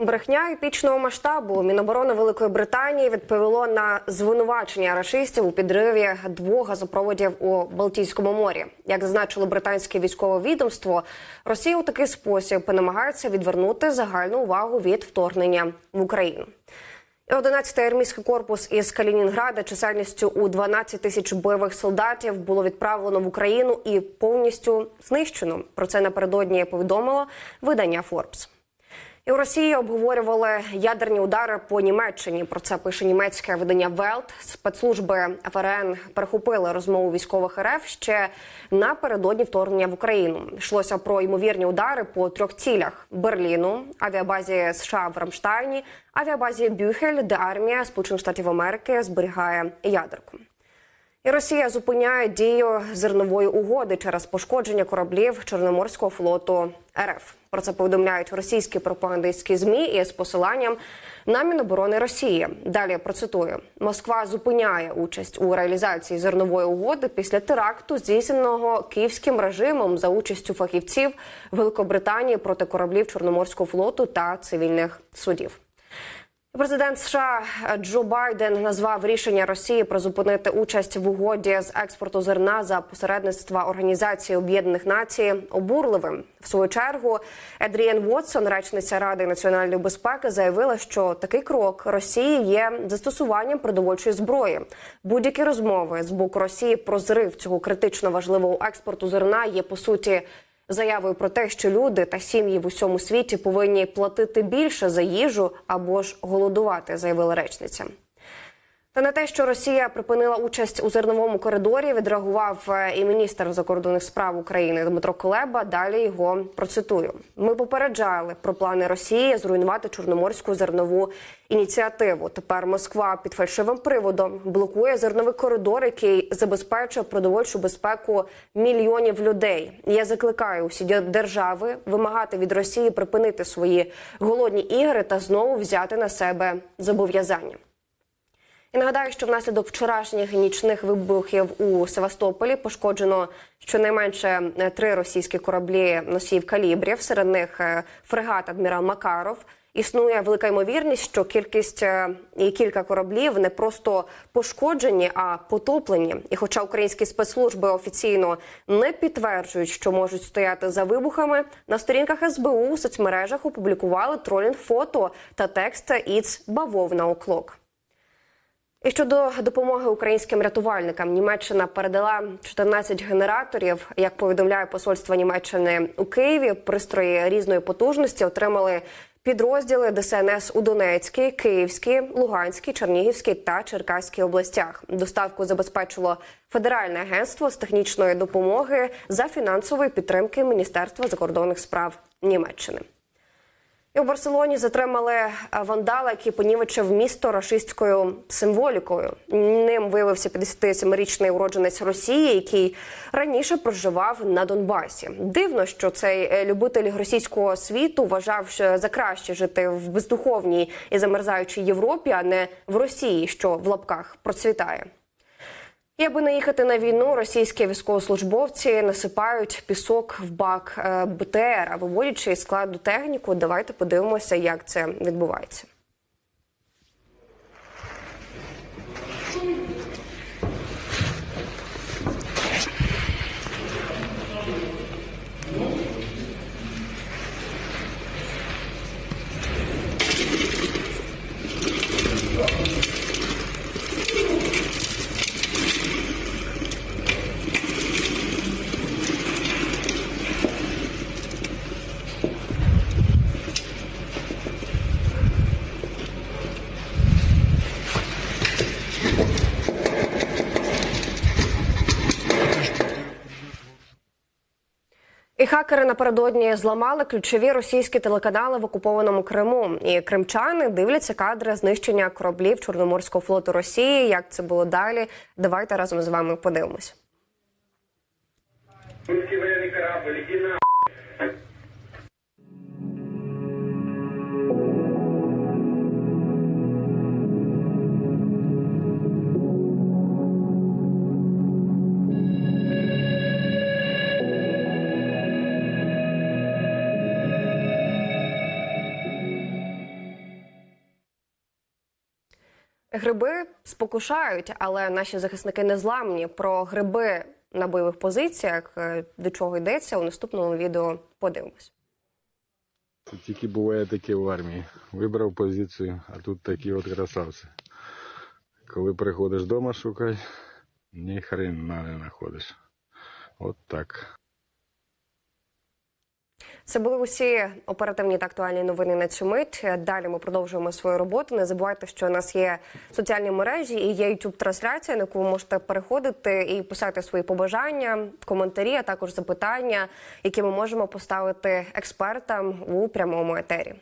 Брехня епічного масштабу Міноборони Великої Британії відповіло на звинувачення рашистів у підриві двох газопроводів у Балтійському морі. Як зазначило британське військове відомство, Росія у такий спосіб намагається відвернути загальну увагу від вторгнення в Україну. І 11-й армійський корпус із Калінінграда чисельністю у 12 тисяч бойових солдатів було відправлено в Україну і повністю знищено. Про це напередодні повідомило видання Forbes. І у Росії обговорювали ядерні удари по Німеччині. Про це пише німецьке видання Велт. Спецслужби ФРН перехопили розмову військових РФ ще напередодні вторгнення в Україну. Йшлося про ймовірні удари по трьох цілях: Берліну, авіабазі США в Рамштайні, авіабазі Бюхель, де армія Сполучених Штатів Америки зберігає ядерку. І Росія зупиняє дію зернової угоди через пошкодження кораблів Чорноморського флоту РФ. Про це повідомляють російські пропагандистські змі із посиланням на Міноборони Росії. Далі процитую: Москва зупиняє участь у реалізації зернової угоди після теракту, здійсненого київським режимом за участю фахівців Великобританії проти кораблів Чорноморського флоту та цивільних судів. Президент США Джо Байден назвав рішення Росії призупинити участь в угоді з експорту зерна за посередництва Організації Об'єднаних Націй обурливим. В свою чергу Едріен Вотсон, речниця Ради національної безпеки, заявила, що такий крок Росії є застосуванням продовольчої зброї. Будь-які розмови з боку Росії про зрив цього критично важливого експорту зерна є по суті заявою про те, що люди та сім'ї в усьому світі повинні платити більше за їжу або ж голодувати, заявила речниця. Та на те, що Росія припинила участь у зерновому коридорі, відреагував е, і міністр закордонних справ України Дмитро Колеба. Далі його процитую: ми попереджали про плани Росії зруйнувати чорноморську зернову ініціативу. Тепер Москва під фальшивим приводом блокує зерновий коридор, який забезпечує продовольчу безпеку мільйонів людей. Я закликаю усі держави вимагати від Росії припинити свої голодні ігри та знову взяти на себе зобов'язання. І нагадаю, що внаслідок вчорашніх нічних вибухів у Севастополі пошкоджено щонайменше три російські кораблі носіїв калібрів. Серед них е, фрегат адмірал Макаров. Існує велика ймовірність, що кількість е, і кілька кораблів не просто пошкоджені, а потоплені. І, хоча українські спецслужби офіційно не підтверджують, що можуть стояти за вибухами, на сторінках СБУ у соцмережах опублікували тролінг фото та текст «It's бавовна оклок». І щодо допомоги українським рятувальникам, Німеччина передала 14 генераторів. Як повідомляє посольство Німеччини у Києві, пристрої різної потужності отримали підрозділи ДСНС у Донецькій, Київській, Луганській, Чернігівській та Черкаській областях. Доставку забезпечило Федеральне агентство з технічної допомоги за фінансової підтримки Міністерства закордонних справ Німеччини. І у Барселоні затримали е, вандала, який понівечив місто рашистською символікою. Ним виявився 57-річний уродженець Росії, який раніше проживав на Донбасі. Дивно, що цей е, любитель російського світу вважав що за краще жити в бездуховній і замерзаючій Європі, а не в Росії, що в лапках процвітає. І аби не їхати на війну, російські військовослужбовці насипають пісок в бак е, БТР, виводячи із складу техніку, давайте подивимося, як це відбувається. Хакери напередодні зламали ключові російські телеканали в окупованому Криму. І кримчани дивляться кадри знищення кораблів Чорноморського флоту Росії. Як це було далі? Давайте разом з вами подивимось. Гриби спокушають, але наші захисники не зламні. Про гриби на бойових позиціях е, до чого йдеться у наступному відео. Подивимось. Це тільки буває таке в армії. Вибрав позицію, а тут такі от красавці. Коли приходиш вдома шукай, ні хрена не знаходиш. От так. Це були усі оперативні та актуальні новини на цю мить. Далі ми продовжуємо свою роботу. Не забувайте, що у нас є соціальні мережі і є youtube трансляція, на яку ви можете переходити і писати свої побажання, коментарі, а також запитання, які ми можемо поставити експертам у прямому етері.